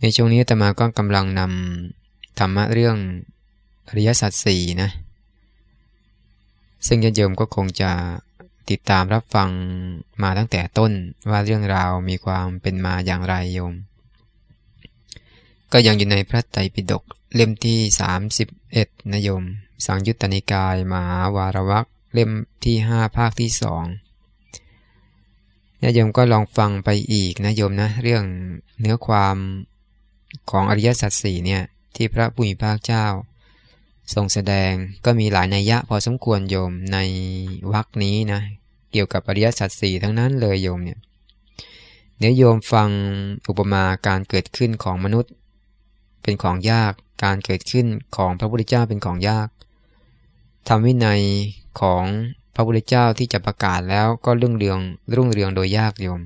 ในช่วงนี้ตมาก็กำลังนำธรรมะเรื่องอริยสัจสี่นะ ซึ่งญาติโยมก็คงจะติดตามรับฟังมาตั้งแต่ต้นว่าเรื่องราวมีความเป็นมาอย่างไรโยม ก็ยังอยู่ในพระไตรปิฎกเล่มที่ 31นะโยม สังยุตตนิกายมหาวารวักเล่มที่ 5 ภาคที่สองญาติโยมก็ลองฟังไปอีกนะโยมนะ เรื่องเนื้อความ ของอริยสัจสี่เนี่ยที่พระผู้มีพระเจ้า ทรงแสดงก็มีหลายนัยยะพอสมควรโยมในวรคนี้นะเกี่ยวกับอริยสัจสี่ทั้งนั้นเลยโยมเนี่ยเดี๋ยวโยมฟังอุปมาการเกิดขึ้นของมนุษย์ เป็นของยากการเกิดขึ้นของพระพุทธเจ้าเป็นของยากทำวินัยของพระพุทธเจ้าที่จะประกาศแล้วก็เรุ่องเรืองรุ่งเรืองโดยยากโยม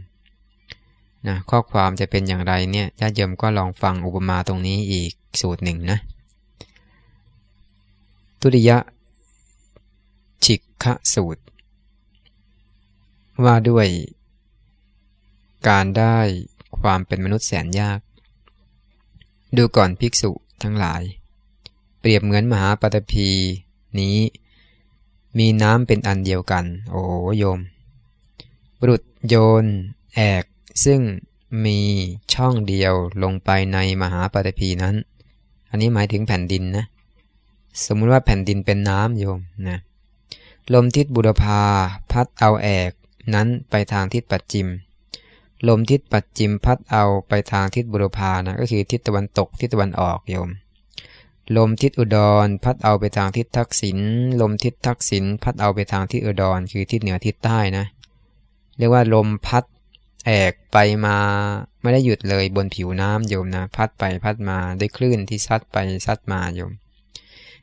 นะข้อความจะเป็นอย่างไรเนี่ยญาติโยมก็ลองฟังอุปมาตรงนี้อีกสูตรหนึ่งนะทุติยะฉิกขสูตร ว่าด้วย การได้ความเป็นมนุษย์แสนยาก ดูก่อนภิกษุทั้งหลาย เปรียบเหมือนมหาปฐพีนี้ มีน้ำเป็นอันเดียวกัน โอ้โยม บุรุษโยน แอก ซึ่งมีช่องเดียวลงไปในมหาปฐพีนั้น อันนี้หมายถึงแผ่นดินนะ สมมุติว่าแผ่นดินเป็นน้ำโยมนะ ลมทิศบุรพาพัดเอาแอกนั้นไปทางทิศปัจจิม ลมทิศปัจจิมพัดเอาไปทางทิศบุรพานะก็คือทิศตะวันตกทิศตะวันออกโยม ลมทิศอุดรพัดเอาไปทางทิศทักษิณ ลมทิศทักษิณพัดเอาไปทางทิศอุดร คือทิศเหนือทิศใต้นะ เรียกว่าลมพัด แอกไปมาไม่ได้หยุดเลยบนผิวน้ำโยมนะ พัดไปพัดมาด้วยคลื่นที่ซัดไปซัดมาโยม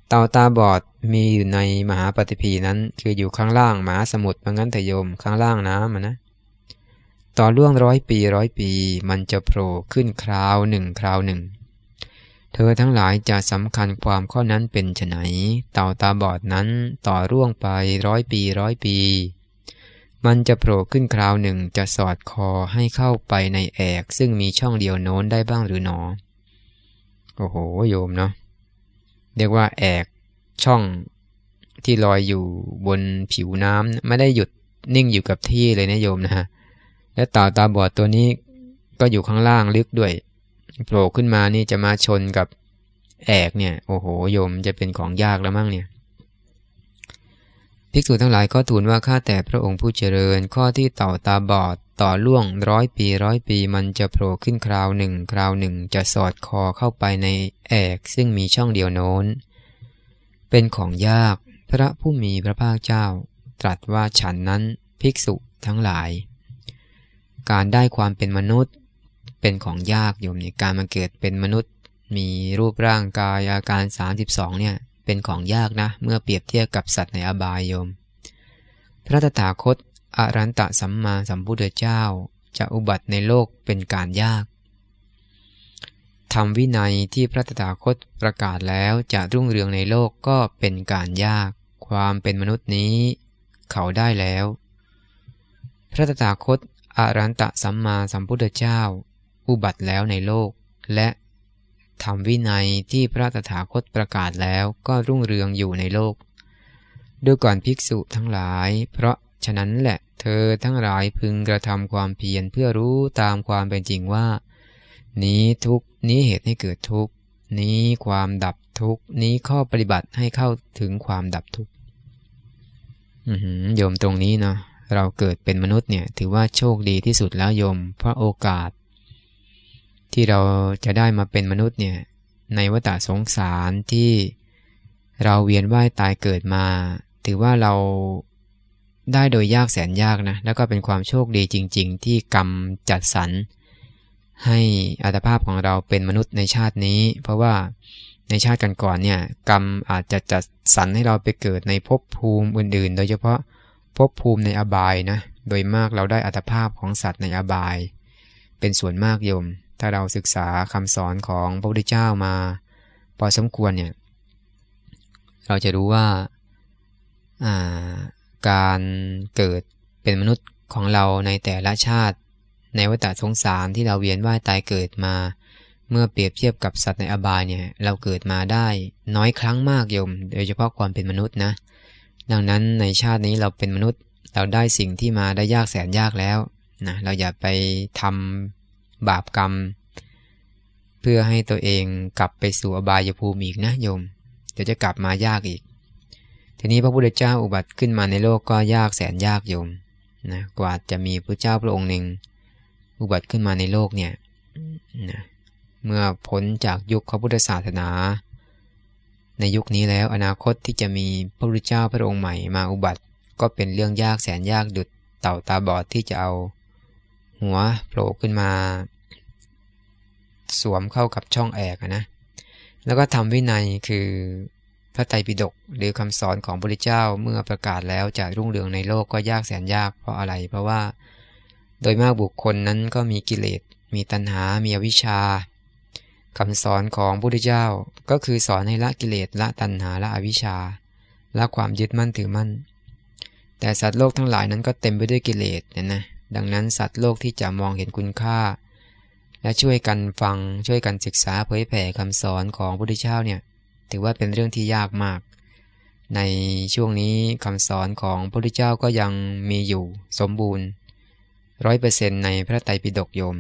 เต่าตาบอดมีอยู่ในมหาปฏิพีนั้น คืออยู่ข้างล่างมหาสมุทรมันงั้นแต่โยมข้างล่างน้ำนะต่อล่วงร้อยปีร้อยปี มันจะโผล่ขึ้นคราวหนึ่งคราวหนึ่ง เธอทั้งหลายจะสำคัญความข้อนั้นเป็นไฉนเต่าตาบอดนั้นต่อร่วงไปร้อยปีร้อยปี มันจะโผล่ขึ้นคราวหนึ่งจะสอดคอให้เข้าไปในแอก ซึ่งมีช่องเดียวโน้นได้บ้างหรือหนอ โอ้โหโยมเนาะเรียกว่าแอกช่องที่ลอยอยู่บนผิวน้ำไม่ได้หยุดนิ่งอยู่กับที่เลยนะโยมนะฮะและต่าตาบอดตัวนี้ก็อยู่ข้างล่างลึกด้วยโผล่ขึ้นมานี่จะมาชนกับแอกเนี่ย โอ้โหโยมจะเป็นของยากแล้วมั้งเนี่ย ภิกษุทั้งหลายก็ทูลว่าข้าแต่พระองค์ผู้เจริญ ข้อที่เต่าตาบอดต่อล่วงร้อยปีร้อยปีมันจะโผล่ขึ้นคราวหนึ่งคราวหนึ่งจะสอดคอเข้าไปในแอกซึ่งมีช่องเดียวโน้น เป็นของยาก พระผู้มีพระภาคเจ้า ตรัสว่าฉันนั้นภิกษุทั้งหลาย การได้ความเป็นมนุษย์ เป็นของยากโยมในการมาเกิดเป็นมนุษย์ มีรูปร่างกายอาการ 32เนี่ย เป็นของยากนะ เมื่อเปรียบเทียบกับสัตว์ในอบายโยม พระตถาคตอรันตะสัมมาสัมพุทธเจ้า จะอุบัติในโลกเป็นการยากทำวินัยที่พระตถาคตประกาศแล้วจะรุ่งเรืองในโลกก็เป็นการยาก ความเป็นมนุษย์นี้ เขาได้แล้ว พระตถาคตอรันตะสัมมาสัมพุทธเจ้า อุบัติแล้วในโลก และ ทำวินัยที่พระตถาคตประกาศแล้วก็รุ่งเรืองอยู่ในโลก ดูก่อนภิกษุทั้งหลาย เพราะฉะนั้นแหละเธอทั้งหลายพึงกระทำความเพียรเพื่อรู้ตามความเป็นจริงว่า นี้ทุกนี้เหตุให้เกิดทุกนี้ความดับทุกนี้ข้อปฏิบัติให้เข้าถึงความดับทุกโยมตรงนี้เนาะเราเกิดเป็นมนุษย์เนี่ยถือว่าโชคดีที่สุดแล้วโยม เพราะโอกาส ที่เราจะได้มาเป็นมนุษย์เนี่ยในวัฏสงสารที่เราเวียนว่ายตายเกิดมา ถือว่าเราได้โดยยากแสนยากนะ แล้วก็เป็นความโชคดีจริง ๆ ที่กรรมจัดสรรให้อัตภาพของเราเป็นมนุษย์ในชาตินี้ เพราะว่าในชาติก่อนๆเนี่ยกรรมอาจจะจัดสรรให้เราไปเกิดในภพภูมิอื่น ๆ โดยเฉพาะภพภูมิในอบายนะ โดยมากเราได้อัตภาพของสัตว์ในอบาย เป็นส่วนมากโยม ถ้าเราศึกษาคำสอนของพระพุทธเจ้ามา พอสมควรเนี่ย เราจะรู้ว่าการเกิดเป็นมนุษย์ของเราในแต่ละชาติ ในวัฏสงสารที่เราเวียนว่ายตายเกิดมา เมื่อเปรียบเทียบกับสัตว์ในอบายเนี่ย เราเกิดมาได้น้อยครั้งมากโยม โดยเฉพาะความเป็นมนุษย์นะ ดังนั้นในชาตินี้เราเป็นมนุษย์เราได้สิ่งที่มาได้ยากแสนยากแล้วนะเราอย่าไปทำ บาปกรรม เพื่อให้ตัวเองกลับไปสู่อบายภูมิอีกนะโยม เดี๋ยวจะกลับมายากอีก ทีนี้พระพุทธเจ้าอุบัติขึ้นมาในโลกก็ยากแสนยากโยมนะกว่าจะมีพระเจ้าพระองค์หนึ่งอุบัติขึ้นมาในโลกเนี่ยนะเมื่อพ้นจากยุคพระพุทธศาสนา ในยุคนี้แล้วอนาคตที่จะมีพระพุทธเจ้าพระองค์ใหม่มาอุบัติ ก็เป็นเรื่องยากแสนยากดุดเต่าตาบอดที่จะเอา หัวโผล่ขึ้นมา สวมเข้ากับช่องแอกนะ แล้วก็ทำวินัยคือพระไตรปิฎกหรือคำสอนของพระพุทธเจ้าเมื่อประกาศแล้วจะรุ่งเรืองในโลกก็ยากแสนยากเพราะอะไร เพราะว่าโดยมากบุคคลนั้นก็มีกิเลส มีตัณหา มีอวิชชาคำสอนของพระพุทธเจ้าก็คือสอนให้ละกิเลสละตัณหาละอวิชชาละความยึดมั่นถือมั่น แต่สัตว์โลกทั้งหลายนั้นก็เต็มไปด้วยกิเลสเนี่ยนะ ดังนั้นสัตว์โลกที่จะมองเห็นคุณค่า และช่วยกันฟังช่วยกันศึกษาเผยแผ่คำสอนของพระพุทธเจ้าเนี่ยถือว่าเป็นเรื่องที่ยากมาก ในช่วงนี้คำสอนของพระพุทธเจ้าก็ยังมีอยู่สมบูรณ์ร้อยเปอร์เซ็นต์ในพระไตรปิฎกโยม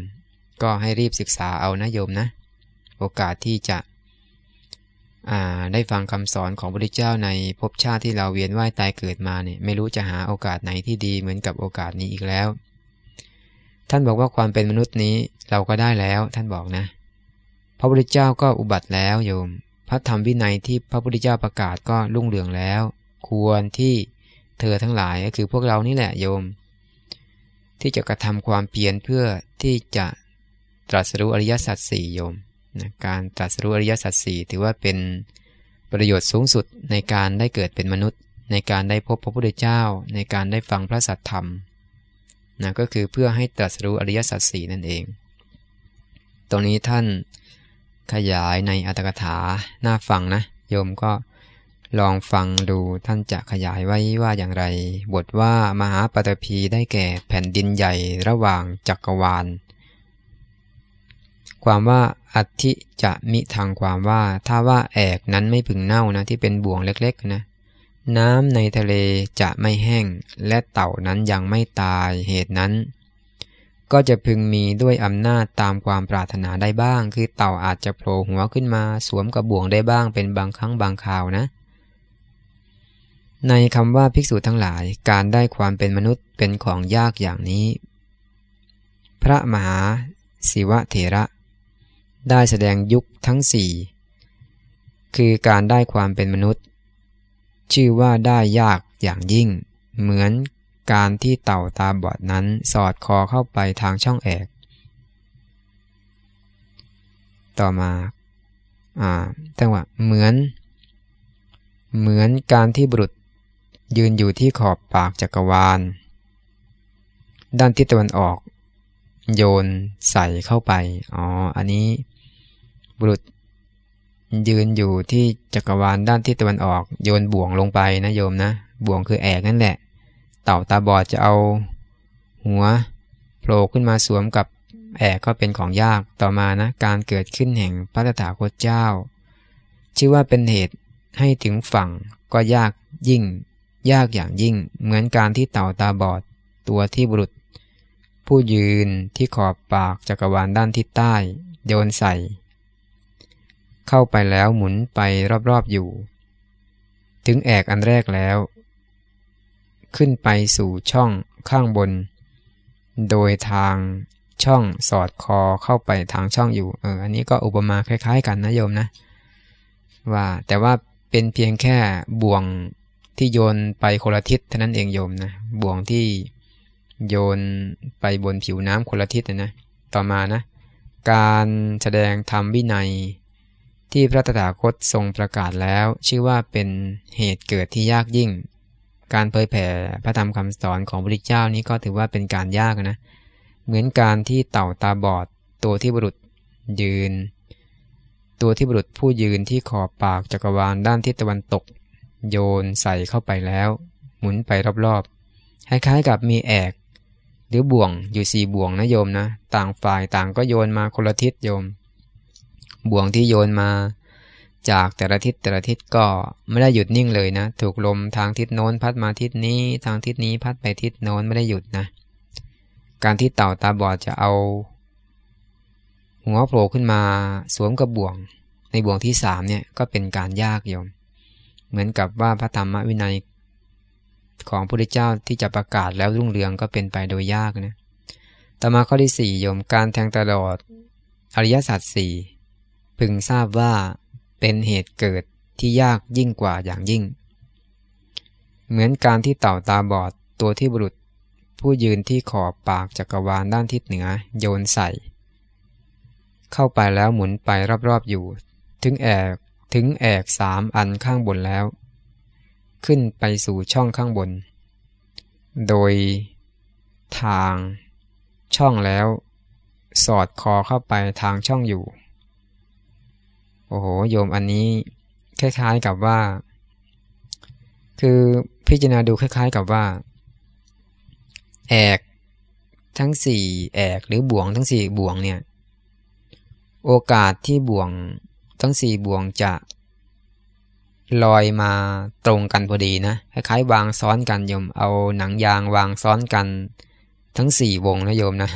ก็ให้รีบศึกษาเอานะโยมนะ โอกาสที่จะได้ฟังคำสอนของพระพุทธเจ้าในภพชาติที่เราเวียนว่ายตายเกิดมาเนี่ยไม่รู้จะหาโอกาสไหนที่ดีเหมือนกับโอกาสนี้อีกแล้ว ท่านบอกว่าความเป็นมนุษย์นี้เราก็ได้แล้ว ท่านบอกนะ พระพุทธเจ้าก็อุบัติแล้วโยม พระธรรมวินัยที่พระพุทธเจ้าประกาศก็รุ่งเรืองแล้ว ควรที่เธอทั้งหลายก็คือพวกเรานี่แหละโยม ที่จะกระทำความเพียรเพื่อที่จะตรัสรู้อริยสัจสี่โยมนะการตรัสรู้อริยสัจสี่ถือว่าเป็นประโยชน์สูงสุดในการได้เกิดเป็นมนุษย์ ในการได้พบพระพุทธเจ้า ในการได้ฟังพระสัทธรรม นะก็คือเพื่อให้ตรัสรู้อริยสัจสี่นั่นเอง ตรงนี้ท่านขยายในอัตถกถาหน้าฟังนะ โยมก็ลองฟังดูท่านจะขยายไว้ว่าอย่างไร บทว่ามหาปฐพีได้แก่แผ่นดินใหญ่ระหว่างจักรวาล ความว่าอัติจะมิทางความว่า ถ้าว่าแอกนั้นไม่พึงเน่านะที่เป็นบ่วงเล็กๆนะ น้ำในทะเลจะไม่แห้ง และเต่านั้นยังไม่ตายเหตุนั้น ก็จะพึงมีด้วยอำนาจตามความปรารถนาได้บ้าง คือเต่าอาจจะโผล่หัวขึ้นมาสวมกับบ่วงได้บ้างเป็นบางครั้งบางคราวนะ ในคำว่าภิกษุทั้งหลายการได้ความเป็นมนุษย์เป็นของยากอย่างนี้ พระมหาศิวะเถระ ได้แสดงยุคทั้งสี่คือการได้ความเป็นมนุษย์ ชื่อว่าได้ยากอย่างยิ่ง เหมือนการที่เต่าตาบอดนั้นสอดคอเข้าไปทางช่องแอก ต่อมาอ่าจังหวะเหมือน เหมือนการที่บุรุษยืนอยู่ที่ขอบปากจักรวาล ด้านทิศตะวันออก โยนใส่เข้าไป อ๋อ อันนี้ บุรุษ ยืนอยู่ที่จักรวาลด้านทิศตะวันออก โยนบ่วงลงไปนะโยมนะ บ่วงคือแอกนั่นแหละ เต่าตาบอดจะเอา หัวโผล่ขึ้นมาสวมกับแอกก็เป็นของยากต่อมานะการเกิดขึ้นแห่งพระตถาคตเจ้า ชื่อว่าเป็นเหตุให้ถึงฝั่งก็ยากยิ่ง ยากอย่างยิ่ง เหมือนการที่เต่าตาบอด ตัวที่บุรุษ ผู้ยืนที่ขอบปากจักรวาลด้านทิศใต้ โยนใส่ เข้าไปแล้วหมุนไปรอบๆอยู่ ถึงแอกอันแรกแล้ว ขึ้นไปสู่ช่องข้างบน โดยทางช่องสอดคอเข้าไปทางช่องอยู่ เออ อันนี้ก็อุปมาคล้ายๆ กันนะโยมนะ ว่าแต่ว่าเป็นเพียงแค่บ่วงที่โยนไปคนละทิศเท่านั้นเองโยมนะ บ่วงที่โยนไปบนผิวน้ำคนละทิศนะนะต่อมานะ การแสดงธรรมวินัย ที่พระตถาคตทรงประกาศแล้ว ชื่อว่าเป็นเหตุเกิดที่ยากยิ่ง การเผยแผ่พระธรรมคำสอนของพระพุทธเจ้านี้ก็ถือว่าเป็นการยากนะ เหมือนการที่เต่าตาบอดตัวที่บุรุษยืน ตัวที่บุรุษผู้ยืนที่ขอบปากจักรวาลด้านทิศตะวันตก โยนใส่เข้าไปแล้ว หมุนไปรอบๆคล้ายๆกับมีแอก หรือบ่วงอยู่สี่บ่วงนะโยมนะ ต่างฝ่ายต่างก็โยนมาคนละทิศโยม บ่วงที่โยนมา จากแต่ละทิศแต่ละทิศก็ไม่ได้หยุดนิ่งเลยนะ ถูกลมทางทิศโน้นพัดมาทิศนี้ ทางทิศนี้พัดไปทิศโน้นไม่ได้หยุดนะ การที่เต่าตาบอดจะเอา หัวโผล่ขึ้นมาสวมกับบ่วง ในบ่วงที่สามเนี่ยก็เป็นการยากโยม เหมือนกับว่าพระธรรมวินัยของพระพุทธเจ้าที่จะประกาศแล้วรุ่งเรืองก็เป็นไปโดยยากนะ ต่อมาข้อที่สี่โยมการแทงตลอดอริยสัจสี่ พึงทราบว่าเป็นเหตุเกิดที่ยากยิ่งกว่าอย่างยิ่ง เหมือนการที่เต่าตาบอดตัวที่บุรุษ ผู้ยืนที่ขอบปากจักรวาลด้านทิศเหนือโยนใส่ เข้าไปแล้วหมุนไปรอบๆอยู่ ถึงแอกถึงแอกสามอันข้างบนแล้ว ขึ้นไปสู่ช่องข้างบน โดยทางช่องแล้ว สอดคอเข้าไปทางช่องอยู่ โอ้โหโยมอันนี้คล้ายๆกับว่า คือพิจารณาดูคล้าย ๆ กับว่า แอกทั้งสี่แอกหรือบ่วงทั้งสี่บ่วงเนี่ย โอกาสที่บ่วงทั้งสี่บ่วงจะลอยมาตรงกันพอดีนะคล้ายๆวางซ้อนกันโยม เอาหนังยางวางซ้อนกัน ทั้งสี่วงนะโยมนะ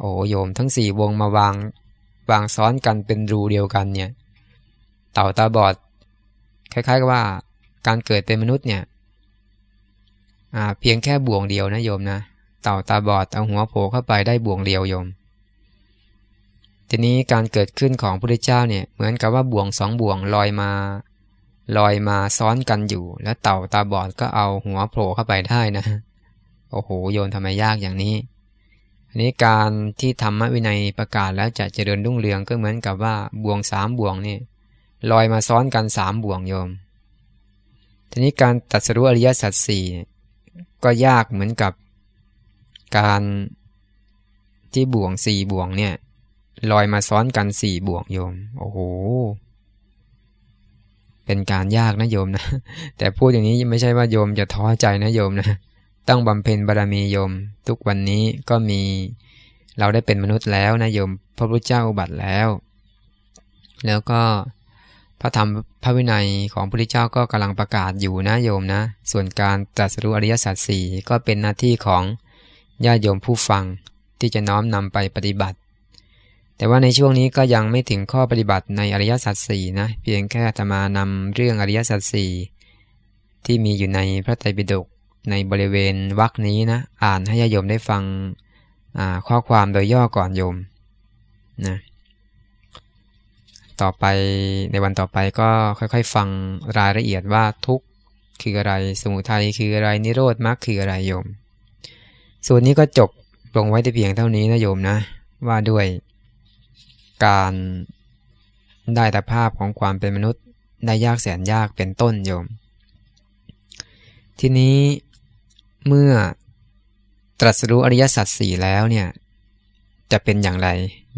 โอ้โยมทั้งสี่วงมาวาง วางซ้อนกันเป็นรูเดียวกันเนี่ย เต่าตาบอด คล้ายๆกับว่าการเกิดเป็นมนุษย์เนี่ยเพียงแค่บ่วงเดียวนะโยมนะ เต่าตาบอดเอาหัวโผล่เข้าไปได้บ่วงเดียวโยม ทีนี้การเกิดขึ้นของพระเจ้าเนี่ยเหมือนกับว่าบ่วงสองบ่วงลอยมา ลอยมาซ้อนกันอยู่ แล้วเต่าตาบอดก็เอาหัวโผล่เข้าไปได้นะ โอ้โหโยนทำไมยากอย่างนี้ อันนี้การที่ธรรมวินัยประกาศแล้วจะเจริญรุ่งเรืองก็เหมือนกับว่าบ่วงสามบ่วงนี่ลอยมาซ้อนกันสามบ่วงโยม ทีนี้การตัดสรุอริยสัจสี่ก็ยากเหมือนกับการที่บ่วงสี่บ่วงเนี่ยลอยมาซ้อนกันสี่บ่วงโยม โอ้โห เป็นการยากนะโยมนะ แต่พูดอย่างนี้ไม่ใช่ว่าโยมจะท้อใจนะโยมนะ ต้องบำเพ็ญบารมีโยม ทุกวันนี้ก็มี เราได้เป็นมนุษย์แล้วนะโยม พระพุทธเจ้าอุบัติแล้ว แล้วก็พระธรรมพระวินัยของพระพุทธเจ้าก็กำลังประกาศอยู่นะโยมนะ ส่วนการตรัสรู้อริยสัจสี่ก็เป็นหน้าที่ของญาติโยมผู้ฟังที่จะน้อมนำไปปฏิบัติ แต่ว่าในช่วงนี้ก็ยังไม่ถึงข้อปฏิบัติในอริยสัจสี่นะ เพียงแค่จะมานำเรื่องอริยสัจสี่ที่มีอยู่ในพระไตรปิฎก ในบริเวณวรคนี้นะ อ่านให้ญาโยมได้ฟังข้อความโดยย่อก่อนโยมนะต่อไปในวันต่อไปก็ค่อยๆ ฟังรายละเอียดว่าทุกข์คืออะไร สมุทัยคืออะไรนิโรธมรรคคืออะไรโยม ส่วนนี้ก็จบลงไว้แต่เพียงเท่านี้นะโยมนะ ว่าด้วยการได้แต่ภาพของความเป็นมนุษย์ได้ยากแสนยากเป็นต้นโยม ทีนี้ เมื่อตรัสรู้อริยสัจสี่แล้วเนี่ย จะเป็นอย่างไร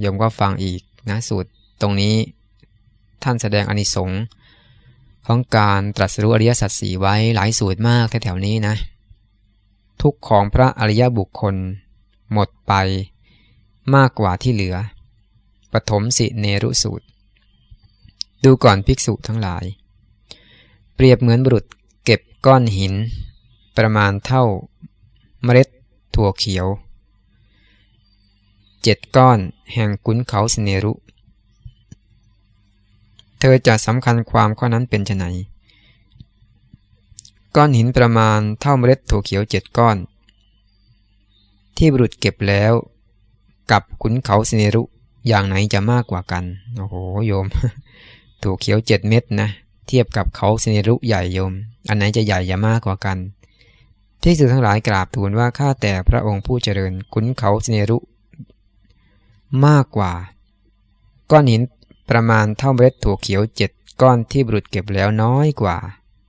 โยมก็ฟังอีกนะสูตรตรงนี้ท่านแสดงอนิสงส์ของการตรัสรู้อริยสัจสี่ไว้หลายสูตรมากแถวๆนี้นะ ทุกของพระอริยบุคคล หมดไปมากกว่าที่เหลือ ปฐมสิเนรุสูตร ดูก่อนภิกษุทั้งหลาย เปรียบเหมือนบุรุษเก็บก้อนหิน ประมาณเท่าเมล็ดถั่วเขียวเจ็ดก้อนแห่งกุนเขาสเนรุ เธอจะสำคัญความข้อนั้นเป็นไนก้อนหินประมาณเท่าเมล็ดถั่วเขียวเจ็ดก้อน ที่บุรุษเก็บแล้ว กับขุนเขาสเนรุอย่างไหนจะมากกว่ากัน โอ้โหโยมถูกเขียวเจ็ดเม็ดนะ เทียบกับเขาสินรุใหญ่โยม อันไหนจะใหญ่จะมากกว่ากัน ที่สื่อทั้งหลายกราบทูลว่าข้าแต่พระองค์ผู้เจริญขุนเขาสินรุ มากกว่า ก้อนหินประมาณเท่าเมล็ดถั่วเขียวเจ็ดก้อนที่บุรุษเก็บแล้วน้อยกว่า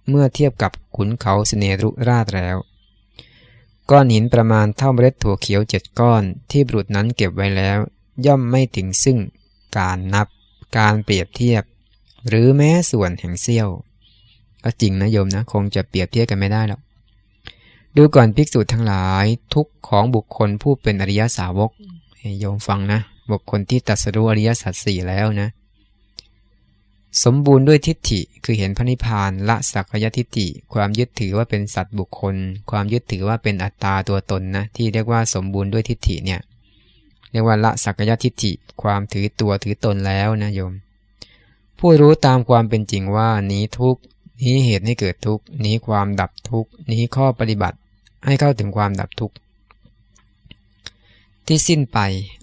เมื่อเทียบกับขุนเขาสเนรุราชแล้ว ก้อนหินประมาณเท่าเมล็ดถั่วเขียวเจ็ดก้อนที่บุรุษนั้นเก็บไว้แล้ว ย่อมไม่ถึงซึ่งการนับ การเปรียบเทียบ หรือแม้ส่วนแห่งเสี้ยว ก็จริงนะโยมนะ คงจะเปรียบเทียบกันไม่ได้หรอก ดูก่อนภิกษุทั้งหลายทุกของบุคคลผู้เป็นอริยสาวกโยมฟังนะ บุคคลที่ตัดสรู้อริยสัจสี่แล้วนะ สมบูรณ์ด้วยทิฏฐิคือเห็นพระนิพพานละสักยทิฏฐิ ความยึดถือว่าเป็นสัตว์บุคคล ความยึดถือว่าเป็นอัตตาตัวตนนะ ที่เรียกว่าสมบูรณ์ด้วยทิฏฐิเนี่ยเรียกว่าละสักยทิฏฐิ ความถือตัวถือตนแล้วนะโยม ผู้รู้ตามความเป็นจริงว่านี้ทุกนี้เหตุให้เกิดทุกนี้ความดับทุกนี้ข้อปฏิบัติ ให้เข้าถึงความดับทุกข์ที่สิ้นไป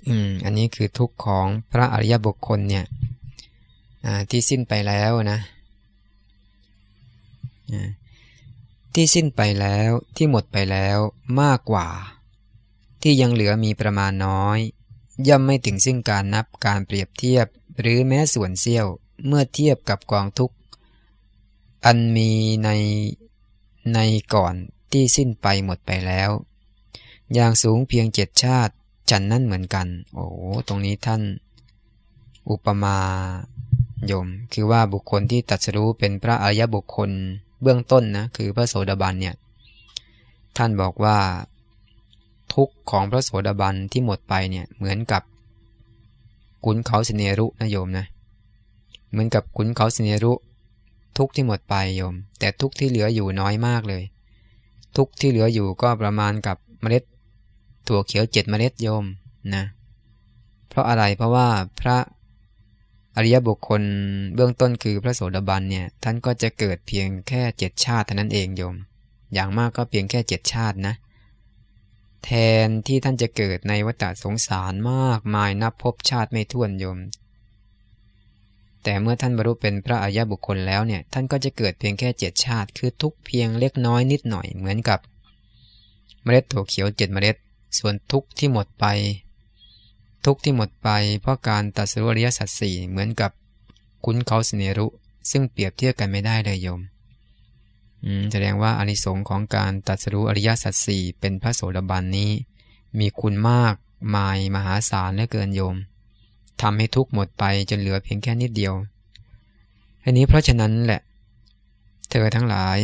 อืม อันนี้คือทุกข์ของพระอริยบุคคลเนี่ยที่สิ้นไปแล้วนะ ที่สิ้นไปแล้วที่หมดไปแล้วมากกว่า ที่ยังเหลือมีประมาณน้อย ย่อมไม่ถึงซึ่งการนับการเปรียบเทียบหรือแม้ส่วนเสี้ยวเมื่อเทียบกับกองทุกข์อันมีในในก่อน ที่สิ้นไปหมดไปแล้ว อย่างสูงเพียงเจ็ดชาติจันนั่นเหมือนกัน โอ้ตรงนี้ท่าน อุปมาโยม คือว่าบุคคลที่ตัดสู้เป็นพระอริยบุคคลเบื้องต้นนะ คือพระโสดาบันเนี่ย ท่านบอกว่า ทุกของพระโสดาบันที่หมดไปเนี่ย เหมือนกับขุนเขาสิเนรุนะโยมนะ เหมือนกับขุนเขาสิเนรุ ทุกที่หมดไปโยม แต่ทุกที่เหลืออยู่น้อยมากเลย ทุกที่เหลืออยู่ก็ประมาณกับเมล็ด ถั่วเขียวเจ็ดเมล็ดโยมนะเพราะอะไรเพราะว่าพระอริยบุคคลเบื้องต้นคือพระโสดาบันเนี่ยท่านก็จะเกิดเพียงแค่เจ็ดชาติเท่านั้นเองโยม อย่างมากก็เพียงแค่เจ็ดชาตินะ แทนที่ท่านจะเกิดในวัฏสงสารมากมายนับพบชาติไม่ถ้วนโยม แต่เมื่อท่านบรรลุเป็นพระอริยบุคคลแล้วเนี่ยท่านก็จะเกิดเพียงแค่เจ็ดชาติ คือทุกเพียงเล็กน้อยนิดหน่อยเหมือนกับ เมล็ดถั่วเขียวเจ็ดเมล็ด ส่วนทุกที่หมดไป ทุกที่หมดไป เพราะการตัดสู้อริยสัจสี่เหมือนกับคุณเขาสเนรุ ซึ่งเปรียบเทียบกันไม่ได้เลยโยมแสดงว่าอานิสงส์ของการตัดสู้อริยสัจสี่เป็นพระโสดาบันนี้ มีคุณมากมายมหาศาลเหลือเกินโยม ทำให้ทุกข์หมดไปจนเหลือเพียงแค่นิดเดียว อันนี้เพราะฉะนั้นแหละ เธอทั้งหลาย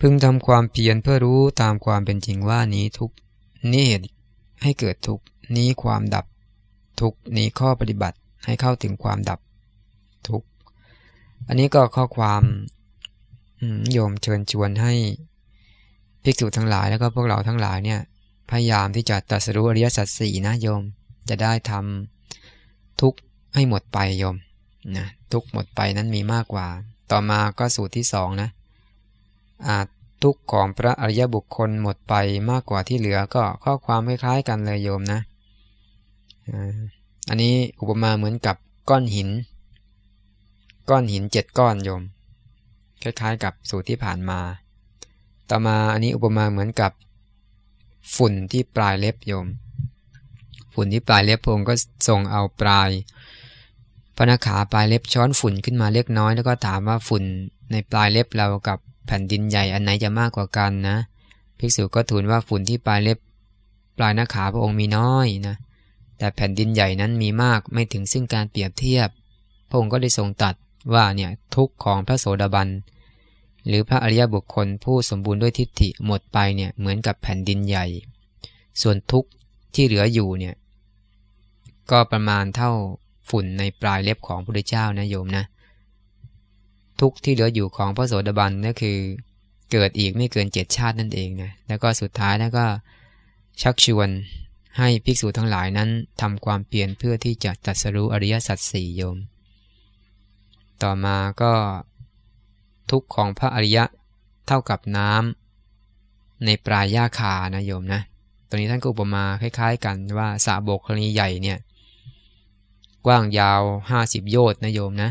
พึงทำความเพียรเพื่อรู้ตามความเป็นจริงว่านี้ทุกนี้เหตุให้เกิดทุกนี้ความดับ ทุกนี้ข้อปฏิบัติให้เข้าถึงความดับทุกอันนี้ก็ข้อความโยมเชิญชวนให้ภิกษุทั้งหลายแล้วก็พวกเราทั้งหลายเนี่ย พยายามที่จะตัดสู้อริยสัจสี่นะโยม จะได้ทำทุกให้หมดไปโยมนะทุกหมดไปนั้นมีมากกว่า ต่อมาก็สูตรที่สองนะอาทุกของพระอริยบุคคลหมดไปมากกว่าที่เหลือก็ข้อความคล้ายๆกันเลยโยมนะอันนี้อุปมาเหมือนกับก้อนหิน ก้อนหินเจ็ดก้อนโยม คล้ายๆ กับสูตรที่ผ่านมา ต่อมาอันนี้อุปมาเหมือนกับ ฝุ่นที่ปลายเล็บโยม ฝุ่นที่ปลายเล็บพงก็ส่งเอาปลายพนาขาปลายเล็บช้อนฝุ่นขึ้นมาเล็กน้อย แล้วก็ถามว่าฝุ่นในปลายเล็บเรากับแผ่นดินใหญ่อันไหนจะมากกว่ากันนะภิกษุก็ทูลว่าฝุ่นที่ปลายเล็บ ปลายหน้าขาพระองค์มีน้อยนะแต่แผ่นดินใหญ่นั้นมีมากไม่ถึงซึ่งการเปรียบเทียบ พระองค์ก็ได้ทรงตัดว่าเนี่ยทุกของพระโสดาบัน หรือพระอริยบุคคลผู้สมบูรณ์ด้วยทิฏฐิหมดไปเนี่ยเหมือนกับแผ่นดินใหญ่ ส่วนทุกที่เหลืออยู่เนี่ยก็ประมาณเท่าฝุ่นในปลายเล็บของพระพุทธเจ้านะโยมนะ ทุกที่เหลืออยู่ของพระโสดาบันก็คือ เกิดอีกไม่เกินเจ็ดชาตินั่นเองนะแล้วก็สุดท้ายแล้วก็ชักชวนให้ภิกษุทั้งหลายนั้นทำความเปลี่ยนเพื่อที่จะตัดสรู้อริยสัจสี่โยม ต่อมาก็ ทุกข์ของพระอริยะเท่ากับน้ำในปลายหญ้าคานะโยมนะตรงนี้ท่านก็อุปมาคล้าย ๆ กันว่าสระโบกคณีใหญ่เนี่ยกว้างยาว50โยชน์นะโยมนะ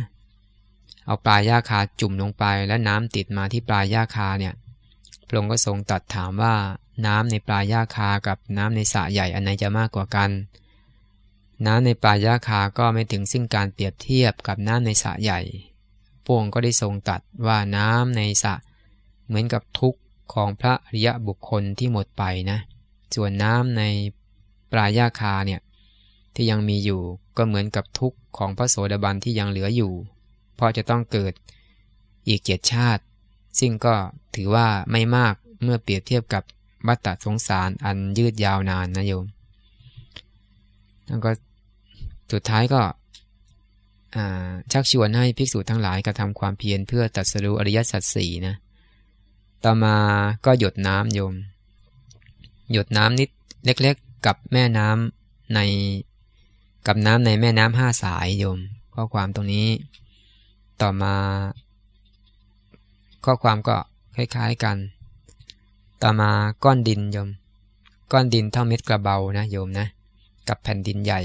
เอาปลายหญ้าคาจุ่มลงไปแล้วน้ำติดมาที่ปลายหญ้าคาเนี่ยพระองค์ก็ทรงตัดถามว่าน้ำในปลายหญ้าคากับน้ำในสระใหญ่อันไหนจะมากกว่ากัน น้ำในปลายาคาก็ไม่ถึงซึ่งการเปรียบเทียบกับน้ำในสระใหญ่ พวงก็ได้ทรงตัดว่าน้ำในสระเหมือนกับทุกข์ของพระอริยบุคคลที่หมดไปนะ ส่วนน้ำในปลายาคาเนี่ยที่ยังมีอยู่ก็เหมือนกับทุกข์ของพระโสดาบันที่ยังเหลืออยู่เพราะจะต้องเกิดอีกเกียรติชาติ ซึ่งก็ถือว่าไม่มากเมื่อเปรียบเทียบกับวัฏสงสารอันยืดยาวนานนะโยมแล้วก็สุดท้ายก็ ชักชวนให้ภิกษุทั้งหลายกระทำความเพียรเพื่อตัดสรุอริยสัจสี่นะ ต่อมาก็หยดน้ำโยม หยดน้ำนิดเล็กๆ กับแม่น้ำในกับน้ำในแม่น้ำห้าสายโยม ข้อความตรงนี้ ต่อมา ข้อความก็คล้ายๆกัน ต่อมาก้อนดินโยม ก้อนดินเท่าเม็ดกระเบานะโยมนะ กับแผ่นดินใหญ่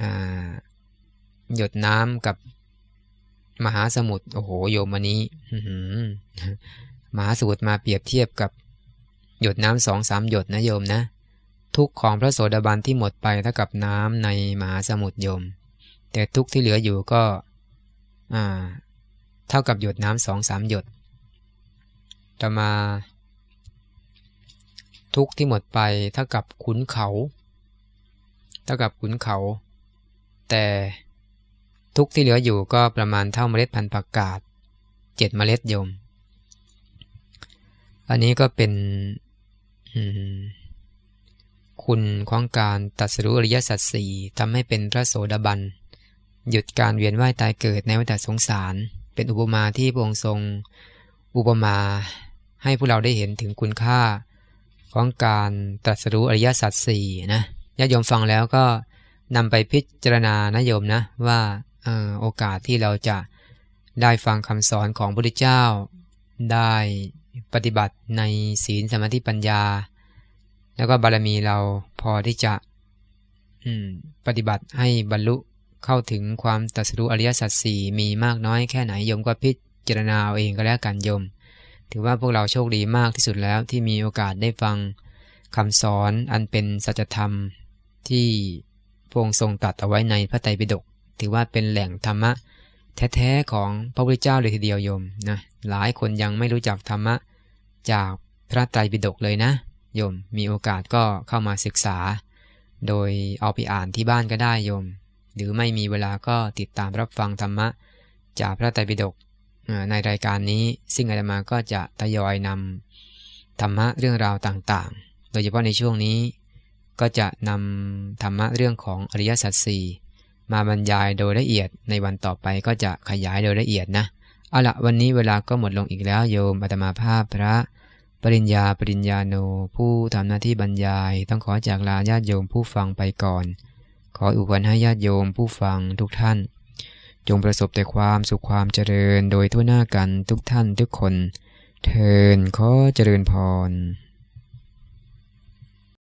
อ่า หยดน้ำกับมหาสมุทรโอ้โหโยมวันนี้มหาสมุทรมาเปรียบเทียบกับ หยดน้ำสองสามหยดนะโยมนะ ทุกของพระโสดาบันที่หมดไปเท่ากับน้ำในมหาสมุทรโยม แต่ทุกที่เหลืออยู่ก็เท่ากับหยดน้ำสองสามหยดต่อมา ทุกที่หมดไปเท่ากับขุนเขา เท่ากับขุนเขา แต่ ทุกที่เหลืออยู่ก็ประมาณเท่าเมล็ดพันธุ์ผักกาดเจ็ดเมล็ดโยม อันนี้ก็เป็นคุณของการตัดสรู้อริยสัจสี่ทำให้เป็นพระโสดาบัน หยุดการเวียนว่ายตายเกิดในวัฏสงสาร เป็นอุปมาที่พระองค์ทรงอุปมาให้พวกเราได้เห็นถึงคุณค่าของการตรัสรู้อริยสัจสี่นะญาติโยมฟังแล้วก็นำไปพิจารณานะโยมนะว่า โอกาสที่เราจะได้ฟังคำสอนของพระพุทธเจ้า ได้ปฏิบัติในศีลสมาธิปัญญา แล้วก็บารมีเราพอที่จะปฏิบัติให้บรรลุเข้าถึงความตัสรู้อริยสัจสี่มีมากน้อยแค่ไหนโยมก็พิจารณาเอาเองก็แล้วกันโยม ถือว่าพวกเราโชคดีมากที่สุดแล้วที่มีโอกาสได้ฟังคำสอนอันเป็นสัจธรรมที่พระองค์ทรงตัดเอาไว้ในพระไตรปิฎก ถือว่าเป็นแหล่งธรรมะ แท้ๆของพระพุทธเจ้าเลยทีเดียวโยมนะหลายคนยังไม่รู้จักธรรมะจากพระไตรปิฎกเลยนะโยมมีโอกาสก็เข้ามาศึกษา โดยเอาไปอ่านที่บ้านก็ได้โยม หรือไม่มีเวลาก็ติดตามรับฟังธรรมะ จากพระไตรปิฎกในรายการนี้ซึ่งอาตมาก็จะทยอยนำธรรมะเรื่องราวต่างๆ โดยเฉพาะในช่วงนี้ ก็จะนำธรรมะเรื่องของอริยสัจสี่ มาบรรยายโดยละเอียดในวันต่อไปก็จะขยายโดยละเอียดนะเอาละวันนี้เวลาก็หมดลงอีกแล้วโยมอาตมาภาพพระ ปริญญาปริญญาโน ผู้ทำหน้าที่บรรยาย ต้องขอจากลาญาติโยมผู้ฟังไปก่อน ขออุปนให้ญาติโยมผู้ฟังทุกท่าน จงประสบแต่ความสุขความเจริญโดยทั่วหน้ากันทุกท่านทุกคน เทินขอเจริญพร